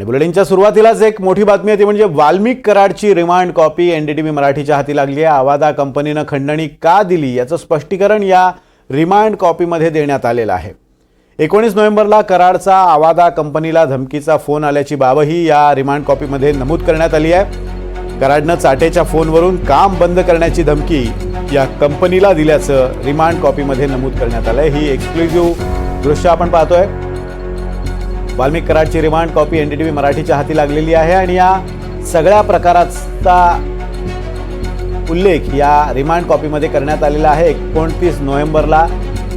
आणि बुलेटिनच्या सुरुवातीलाच एक मोठी बातमी आहे ती म्हणजे वाल्मिक कराडची रिमांड कॉपी एनडीटीव्ही मराठीच्या हाती लागली आहे. आवादा कंपनीनं खंडणी का दिली याचं स्पष्टीकरण या रिमांड कॉपीमध्ये देण्यात आलेलं आहे. एकोणीस नोव्हेंबरला कराडचा आवादा कंपनीला धमकीचा फोन आल्याची बाबही या रिमांड कॉपीमध्ये नमूद करण्यात आली आहे. कराडनं चाटेच्या फोनवरून काम बंद करण्याची धमकी या कंपनीला दिल्याचं रिमांड कॉपीमध्ये नमूद करण्यात आलं आहे ही एक्सक्लुझिव्ह दृश्य आपण पाहतोय. वाल्मिक कराडची रिमांड कॉपी एनडीटीव्ही मराठीच्या हाती लागलेली आहे आणि या सगळ्या प्रकाराचा उल्लेख या रिमांड कॉपीमध्ये करण्यात आलेला आहे. एकोणतीस नोव्हेंबरला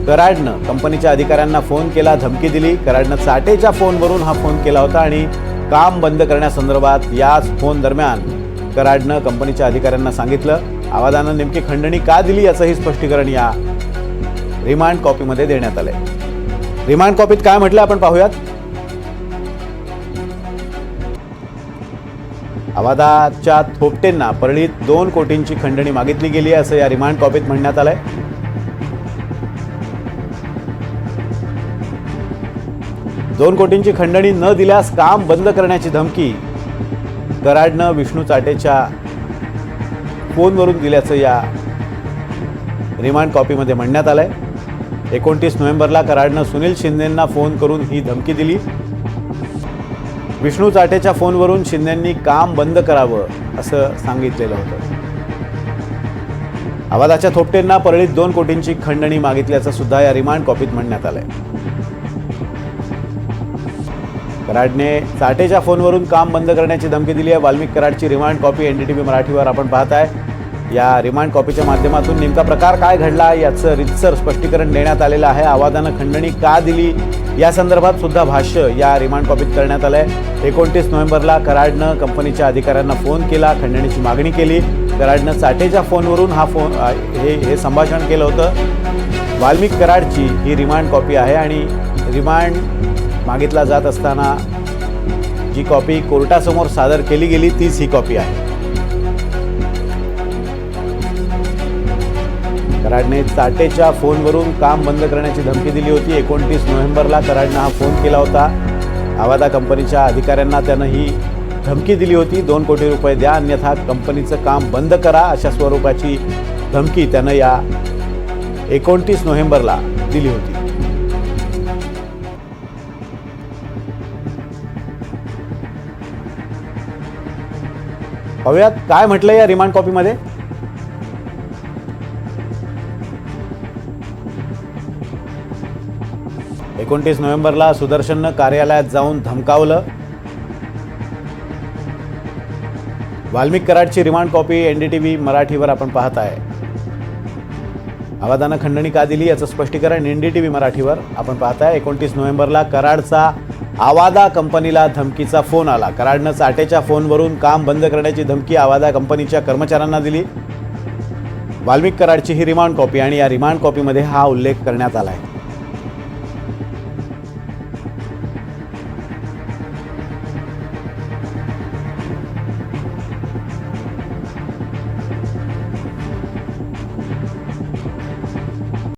कराडनं कंपनीच्या अधिकाऱ्यांना फोन केला धमकी दिली. कराडनं चाटेच्या फोनवरून हा फोन केला होता आणि काम बंद करण्यासंदर्भात याच फोन दरम्यान कराडनं कंपनीच्या अधिकाऱ्यांना सांगितलं. आवाजानं नेमकी खंडणी का दिली याचंही स्पष्टीकरण या रिमांड कॉपीमध्ये देण्यात आलंय. रिमांड कॉपीत काय म्हटलं आपण पाहूयात. आवादाच्या थोपटेंना परळीत दोन कोटींची खंडणी मागितली गेली आहे असं या रिमांड कॉपीत म्हणण्यात आलंय. दोन कोटींची खंडणी न दिल्यास काम बंद करण्याची धमकी कराडनं विष्णू चाटेच्या फोनवरून दिल्याचं या रिमांड कॉपीमध्ये म्हणण्यात आलंय. एकोणतीस नोव्हेंबरला कराडनं सुनील शिंदेंना फोन करून ही धमकी दिली. विष्णू चाटेच्या फोनवरून शिंदेंनी काम बंद करावं असं सांगितलेलं होतं. आवाजाच्या थोपटेंना परळीत दोन कोटींची खंडणी मागितल्याचं सुद्धा या रिमांड कॉपीत म्हणण्यात आलंय. कराडने चाटेच्या फोनवरून काम बंद करण्याची धमकी दिली आहे. वाल्मिक कराडची रिमांड कॉपी एनडीटीव्ही मराठीवर आपण पाहताय. या रिमांड कॉपीच्या माध्यमातून नेमका प्रकार काय घडला याचं रितसर स्पष्टीकरण देण्यात आलेलं आहे. आवादानं खंडणी का दिली? या संदर्भात सुद्धा भाष्य या रिमांड कॉपीत करण्यात आलं आहे एकोणतीस नोव्हेंबरला कराडनं कंपनीच्या अधिकाऱ्यांना फोन केला खंडणीची मागणी केली. कराडनं चाटेच्या फोनवरून हा फोन हे हे संभाषण केलं होतं. वाल्मिक कराडची ही रिमांड कॉपी आहे आणि रिमांड मागितला जात असताना जी कॉपी कोर्टासमोर सादर केली गेली तीच ही कॉपी आहे. कराडने चाटेच्या फोनवरून काम बंद करण्याची धमकी दिली होती. एकोणतीस नोव्हेंबरला कराडनं हा फोन केला होता. आवादा कंपनीच्या अधिकाऱ्यांना त्यानं ही धमकी दिली होती. दोन कोटी रुपये द्या अन्यथा कंपनीचं काम बंद करा अशा स्वरूपाची धमकी त्यानं या एकोणतीस नोव्हेंबरला दिली होती. पाहूयात काय म्हटलं या रिमांड कॉपीमध्ये? एकोणतीस नोव्हेंबरला सुदर्शननं कार्यालयात जाऊन धमकावलं. वाल्मिक कराडची रिमांड कॉपी एनडीटीव्ही मराठीवर आपण पाहत आहे आवादानं खंडणी का दिली याचं स्पष्टीकरण एनडीटीव्ही मराठीवर आपण पाहताय. एकोणतीस नोव्हेंबरला कराडचा आवादा कंपनीला धमकीचा फोन आला. कराडनं चाटेच्या फोनवरून काम बंद करण्याची धमकी आवादा कंपनीच्या कर्मचाऱ्यांना दिली. वाल्मिक कराडची ही रिमांड कॉपी आणि या रिमांड कॉपीमध्ये हा उल्लेख करण्यात आला आहे